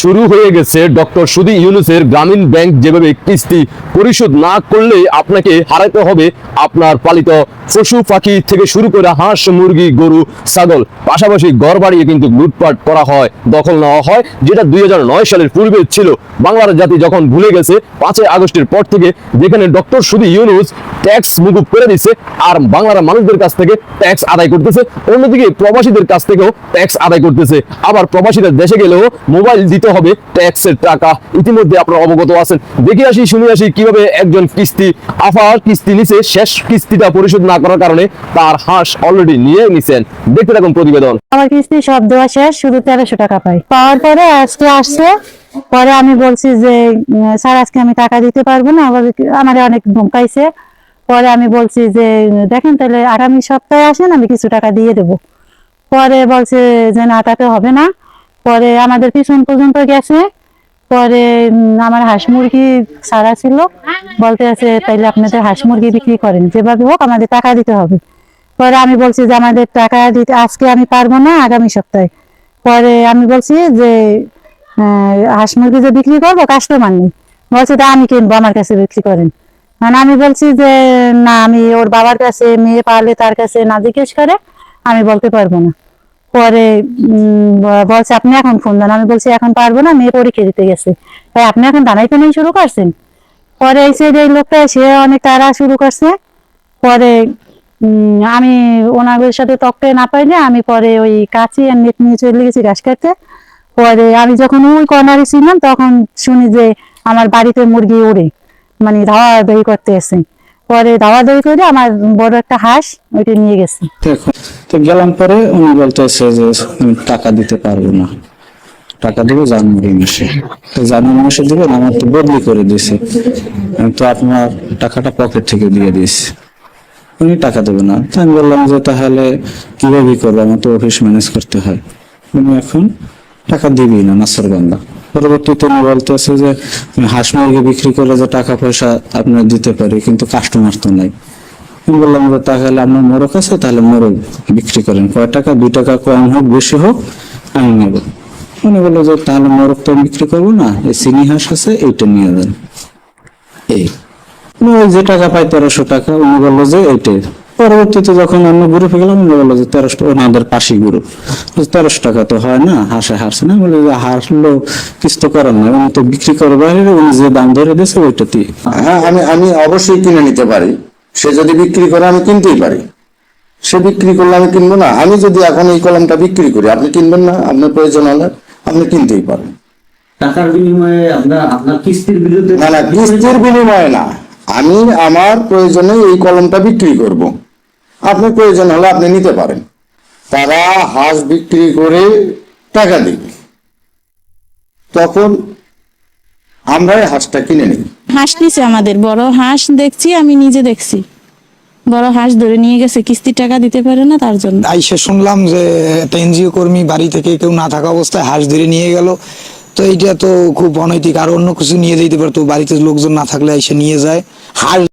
শুরু হয়ে গেছে ডক্টর সুদি ইউনুসের গ্রামীণ ব্যাংক যেভাবে কিস্তি পরিশোধ না করলে আপনাকে হারাতে হবে, আপনার পালিত পশু পাখি থেকে শুরু করে হাঁস, মুরগি, গরু, ছাগল, পাশাপাশি ঘর বাড়িয়ে কিন্তু লুটপাট করা হয়, দখল নেওয়া হয়, যেটা দুই হাজার নয় সালের পূর্বে ছিল। বাংলার জাতি যখন ভুলে গেছে, পাঁচই আগস্টের পর থেকে যেখানে ডক্টর সুদি ইউনুস ট্যাক্স মুকুব করে দিচ্ছে আর বাংলার মানুষদের কাছ থেকে ট্যাক্স আদায় করতেছে, অন্যদিকে প্রবাসীদের কাছ থেকেও ট্যাক্স আদায় করতেছে। আবার প্রবাসীরা দেশে গেলেও মোবাইল দিতে হবে ট্যাক্সের টাকা? ইতিমধ্যে আপনারা অবগত আছেন। দেখে আসি, শুনে আসি কীভাবে একজন কিস্তি, আফার কিস্তি নিছে, শেষ কিস্তিটা পরিশোধ না করার কারণে তার হাঁস অলরেডি নিয়ে নিছেন। দেখতে থাকুন প্রতিবেদন। আমার কিস্তি সব দেওয়া শেষ, শুধু তেরোশো টাকা পাই। পাওয়ার পরে আজকে আসছে, পরে আমি বলছি যে স্যার, আজকে আমি টাকা দিতে পারব না আবার আমার অনেক ধমকাইছে। পরে আমি বলছি যে, দেখেন তাহলে আগামী সপ্তাহে আসেন, আমি কিছু টাকা দিয়ে দেবো। পরে বলছে যে, না, তাতে হবে না। পরে আমাদের পিছন পর্যন্ত গেছে। পরে আমার হাঁস মুরগি সারা ছিল। বলতে আছে, তাইলে আপনাদের হাঁস মুরগি বিক্রি করেন। যেভাবে হোক আমাদের টাকা দিতে হবে। পরে আমি বলছি যে, আমাদের টাকা দিতে, আজকে আমি পারব না, আগামী সপ্তাহে। পরে আমি বলছি যে হাঁস মুরগি যে বিক্রি করব, কাস্টমার নেই। বলছে, তা আমি কিনবো, আমার কাছে বিক্রি করেন। মানে আমি বলছি যে, না, আমি ওর বাবার কাছে, মেয়ে পারলে তার কাছে না জিজ্ঞেস করে, আমি বলতে পারব না। পরে বলছে, আপনি এখন ফোন দেন। আমি বলছি, এখন পারব না, মেয়ে পরীক্ষা দিতে গেছে। তাই আপনি এখন দাঁড়াইতে নেই, শুরু করছেন? পরে এসে এই লোকটা সে অনেক তারা শুরু করছে। পরে আমি ওনাদের সাথে তকতে না পাইলে আমি পরে ওই কাঁচি আর নেট নিয়ে চলে গেছি ঘাস কাটতে। পরে আমি যখন ওই কর্নারে ছিলাম, তখন শুনি যে আমার বাড়িতে মুরগি ওড়ে মানে ধাওয়া দই করতে এসে পরে ধাওয়া দই করে আমার বড় একটা হাঁস ওইটা নিয়ে গেছে। তো গেলাম পরে উনি বলতেছে যে টাকা দিতে পারব না। টাকা দেবো জানুয়ারি মাসে। জানুয়ারি মাসে দেবেন আমার তো বদলি করে দিয়েছে। তো আপনার টাকাটা পকেট থেকে দিয়ে দিয়েছি। উনি টাকা দেবে না। তো আমি বললাম যে, তাহলে কীভাবে করব? আমার তো অফিস ম্যানেজ করতে হয়। উনি এখন টাকা দিবি না নাসরগন্ধা পরবর্তীতে উনি বলতেছে যে হাঁস মুরগি বিক্রি করে যে টাকা পয়সা আপনার দিতে পারি, কিন্তু কাস্টমার তো নাই। আমি বললাম যে তাহলে আপনার মোরগ আছে, তাহলে মোরগ বিক্রি করেন। কয় টাকা? দুই টাকা কম হোক, বেশি হোক, আমি নেব। উনি বলল যে, তাহলে মোরগ তো বিক্রি করব না, এই চিনি হাঁস আছে, এইটা নিয়ে যান। এই। যে টাকা পাই তেরোশো টাকা। উনি বলল, যে এইটাই। পরবর্তীতে যখন অন্য গ্রুপে গেলাম বলল যে তেরোশো ওনাদের পাশি গ্রুপ তেরোশো টাকা তো হয় না হাসে হারছে না। বলে যে হারলো কিছু তো করার না। উনি তো বিক্রি করে বাইরে উনি যে দাম ধরে দিয়েছে ওইটাতেই হ্যাঁ আমি আমি অবশ্যই কিনে নিতে পারি। সে যদি বিক্রি করে আমি কিনতেই পারি। সে বিক্রি করলে আমি কিনবো না। আমি যদি এখন এই কলমটা বিক্রি করি আপনি কিনবেন না আপনার প্রয়োজন হলে আপনি কিনতেই পারেন টাকার বিনিময়ে আপনার আপনার কিস্তির বিরুদ্ধে না না কিস্তির বিনিময়ে না। আমি আমার প্রয়োজনে এই কলমটা বিক্রি করব। আপনার প্রয়োজন হলে আপনি নিতে পারেন। তারা হাঁস বিক্রি করে টাকা দিবে। তখন আমরা হাঁসটা কিনে নিই। হাঁস নিছে আমাদের। বড় হাঁস দেখছি আমি নিজে দেখছি। বড় হাঁস ধরে নিয়ে গেছে কিস্তির টাকা দিতে পারে না তার জন্য। আইসে শুনলাম যে একটা এনজিও কর্মী বাড়ি থেকে কেউ না থাকা অবস্থায় হাঁস ধরে নিয়ে গেল। তো এইটা তো খুব অনৈতিক আর অন্য কিছু নিয়ে যেতে পারতো। বাড়িতে লোকজন না থাকলে এসে নিয়ে যায়। হাঁস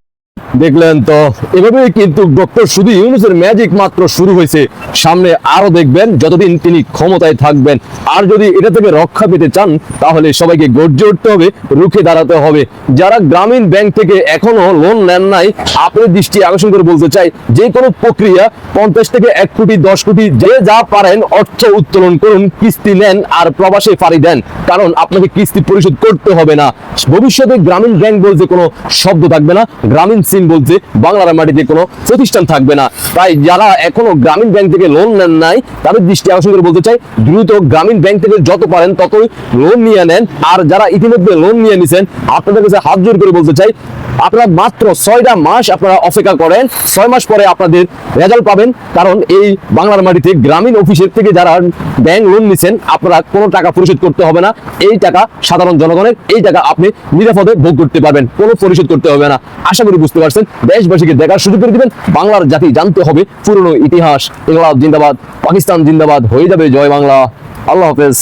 দেখলেন তো। এভাবে কিন্তু ডক্টর শুধু ইউনুসের ম্যাজিক মাত্র শুরু হয়েছে। সামনে আরও দেখবেন, যতদিন তিনি ক্ষমতায় থাকবেন। আর যদি এটা থেকে রক্ষা পেতে চান, তাহলে সবাইকে গর্জে উঠতে হবে, রুখে দাঁড়াতে হবে। যারা গ্রামীণ ব্যাংক থেকে এখনও লোন নেন নাই আপনার দৃষ্টি আকর্ষণ করে বলতে চাই, যে কোনো প্রক্রিয়া পঞ্চাশ থেকে এক কোটি, দশ কোটি, যে যা পারেন, অর্থ উত্তোলন করুন, কিস্তি নেন আর প্রবাসে ফাড়ি দেন। কারণ আপনাকে কিস্তি পরিশোধ করতে হবে না। ভবিষ্যতে গ্রামীণ ব্যাংক বলতে কোনো শব্দ থাকবে না। গ্রামীণ সিম বলতে বাংলার মাটিতে কোনো প্রতিষ্ঠান থাকবে না। তাই যারা এখনও গ্রামীণ ব্যাংক থেকে লোন নেন নাই, তাদের দৃষ্টি আকর্ষণ করে বলতে চাই, দ্রুত গ্রামীণ ব্যাংক থেকে যত পারেন ততই লোন নিয়ে নেন। আর যারা ইতিমধ্যে লোন নিয়ে নিছেন, আপনাদের কাছে হাত জোর করে বলতে চাই, আপনারা মাত্র ছয়টা মাস আপনারা অপেক্ষা করেন, ছয় মাস পরে আপনাদের রেজাল্ট পাবেন। কারণ এই বাংলার মাটিতে গ্রামীণ অফিসের থেকে যারা ব্যাংক লোন নিছেন, আপনারা কোনো টাকা পরিশোধ করতে হবে না। এই টাকা সাধারণ জনগণের, এই টাকা আপনি নিরাপদে ভোগ করতে পারবেন, কোনো পরিশোধ করতে হবে না। আশা করি বুঝতে পারছেন দেশবাসীকে দেখার সুযোগ করে দিবেন। বাংলার জাতি জানতে হবে পুরনো ইতিহাস। ইংলাদ জিন্দাবাদ, পাকিস্তান জিন্দাবাদ। হয়ে যাবে জয় বাংলা। আল্লাহ হাফেজ।